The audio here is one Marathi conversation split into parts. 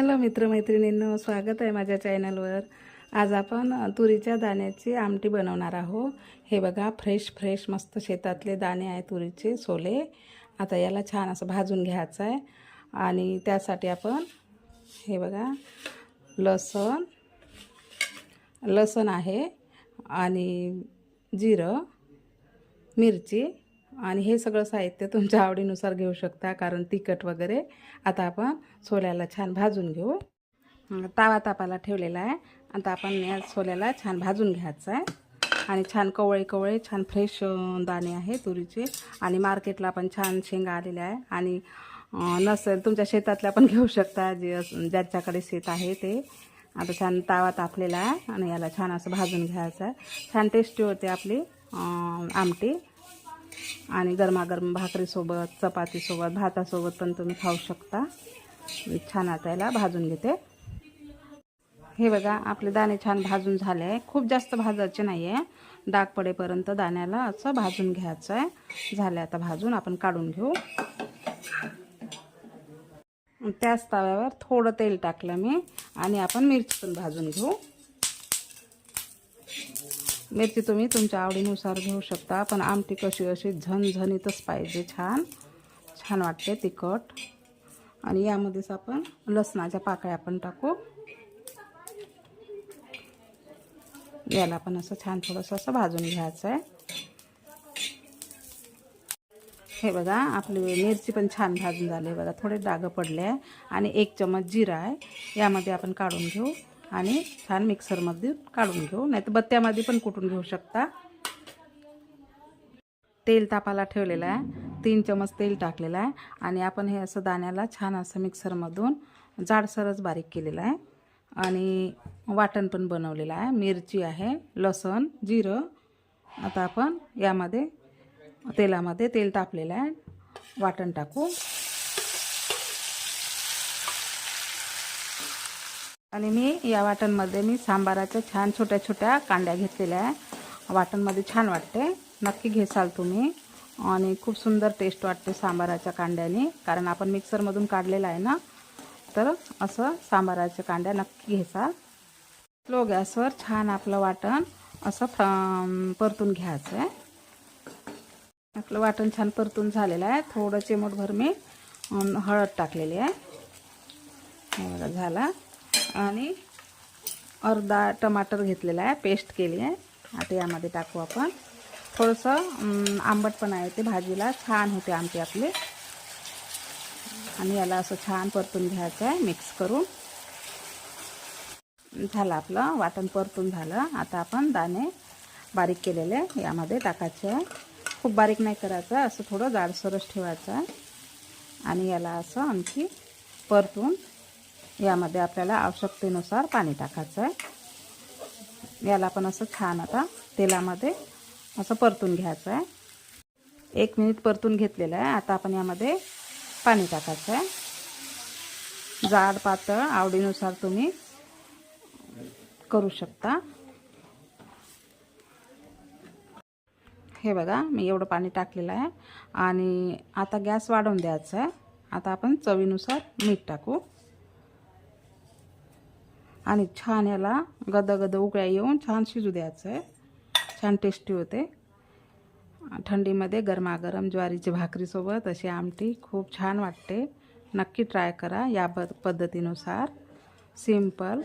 हॅलो मित्रमैत्रिणींनो स्वागत आहे माझ्या चॅनलवर. आज आपण तुरीच्या दाण्याची आमटी बनवणार आहोत. हे बघा फ्रेश फ्रेश मस्त शेतातले दाणे आहे तुरीचे सोले. आता याला छान असं भाजून घ्यायचं आहे. आणि त्यासाठी आपण हे बघा लसण लसण आहे आणि जिरं मिरची आणि हे सगळं साहित्य तुमच्या आवडीनुसार घेऊ शकता कारण तिखट वगैरे. आता आपण सोल्याला छान भाजून घेऊ. तावा तापाला ठेवलेला आहे. आता आपण या सोल्याला छान भाजून घ्यायचं आहे. आणि छान कवळे कवळे छान फ्रेश दाणे आहे तुरीचे. आणि मार्केटला पण छान शेंगा आलेल्या आहे. आणि नसेल तुमच्या शेतातल्या पण घेऊ शकता. जे ज्याच्याकडे शेत आहे ते. आता छान तावा तापलेला आहे. आणि याला छान असं भाजून घ्यायचं आहे. छान टेस्टी होते आपली आमटी. आणि गरमागरम भाकरीसोबत चपातीसोबत भातासोबत पण तुम्ही खाऊ शकता. मी छान आता याला भाजून घेते. हे बघा आपले दाणे छान भाजून झाले. आहे खूप जास्त भाजायचे नाही आहे डाग पडेपर्यंत दाण्याला असं भाजून घ्यायचं आहे झालं आता भाजून आपण काढून घेऊ. त्याच तव्यावर थोडं तेल टाकलं मी आणि आपण मिरची पण भाजून घेऊ. मिरची तुम्ही तुमच्या आवडीनुसार घेऊ शकता. पण आमटी कशी अशी झणझणीतच पाहिजे छान. छान वाटते तिखट. आणि यामध्येच आपण लसणाच्या पाकळ्या पण टाकू. याला पण असं छान थोडंसं असं भाजून घ्यायचं आहे हे बघा आपली मिरची पण छान भाजून झाली. बघा थोडे डागं पडले. आहे आणि एक चमच जिरा आहे. यामध्ये आपण काढून घेऊ. आणि छान मिक्सरमध्ये काढून घेऊ. नाही तर बत्त्यामध्ये पण कुटून घेऊ शकता. तेल तापाला ठेवलेलं आहे. तीन चमच तेल टाकलेलं आहे. आणि आपण हे असं दाण्याला छान असं मिक्सरमधून जाडसरच बारीक केलेलं आहे. आणि वाटण पण बनवलेलं आहे. मिरची आहे लसण जिरं. आता आपण यामध्ये तेलामध्ये तेल तापलेलं आहे. वाटण टाकू. आणि मी या वाटणमध्ये मी सांबाराच्या छान छोट्या छोट्या कांड्या घेतलेल्या आहे. वाटणमध्ये छान वाटते. नक्की घेसाल तुम्ही. आणि खूप सुंदर टेस्ट वाटते सांबाराच्या कांड्याने. कारण आपण मिक्सरमधून काढलेलं आहे ना तर असं सांबाराच्या कांड्या नक्की घेसाल. स्लो गॅसवर छान आपलं वाटण असं फ्र- परतून घ्यायचं आहे. आपलं वाटण छान परतून झालेलं आहे. थोडं चिमूटभर मी हळद टाकलेली आहे. झाला. आणि अर्धा टमाटर घेतलेला आहे पेस्ट केली आहे. आता यामध्ये टाकू आपण. थोडंसं आंबट पण आहे ते भाजीला छान होते आमची आपली. आणि याला असं छान परतून घ्यायचं आहे मिक्स करून. झालं आपलं वाटण परतून झालं. आता आपण दाणे बारीक केलेले यामध्ये टाकायचे आहे. खूप बारीक नाही करायचं असं थोडं जाडसरच ठेवायचं आहे. आणि याला असं आणखी परतून यामध्ये आपल्याला आवश्यकतेनुसार पाणी टाकायचं आहे. याला पण असं छान आता तेलामध्ये असं परतून घ्यायचं आहे. एक मिनिट परतून घेतलेलं आहे. आता आपण यामध्ये पाणी टाकायचं आहे. जाड पातळ आवडीनुसार तुम्ही करू शकता. हे बघा मी एवढं पाणी टाकलेलं आहे. आणि आता गॅस वाढवून द्यायचा आहे. आता आपण चवीनुसार मीठ टाकू. आणि छान याला गदगद उकळ्या येऊन छान शिजू द्यायचं आहे छान टेस्टी होते. थंडीमध्ये गरमागरम ज्वारीची भाकरीसोबत अशी आमटी खूप छान वाटते. नक्की ट्राय करा या प पद्धतीनुसार. सिंपल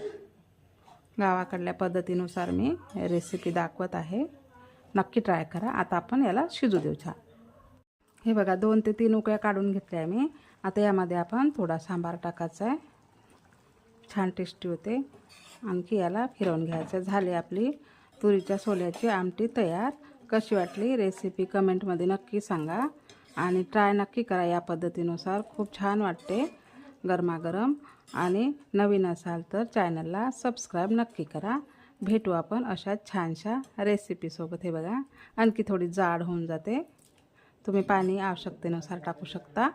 गावाकडल्या पद्धतीनुसार मी रेसिपी दाखवत आहे. नक्की ट्राय करा. आता आपण याला शिजू देऊ छान. हे बघा दोन ते तीन उकळ्या काढून घेतल्या मी. आता यामध्ये आपण थोडा सांबार टाकायचा आहे छान टेस्टी होते. आणखी याला फिरवून घ्यायचं. झाले आपली तुरीच्या सोल्याची आमटी तयार. कशी वाटली रेसिपी कमेंटमध्ये नक्की सांगा. आणि ट्राय नक्की करा या पद्धतीनुसार. खूप छान वाटते गरमागरम. आणि नवीन असाल तर चॅनलला सबस्क्राईब नक्की करा. भेटू आपण अशा छानशा रेसिपीसोबत हे बघा आणखी थोडी जाड होऊन जाते. तुम्ही पाणी आवश्यकतेनुसार टाकू शकता.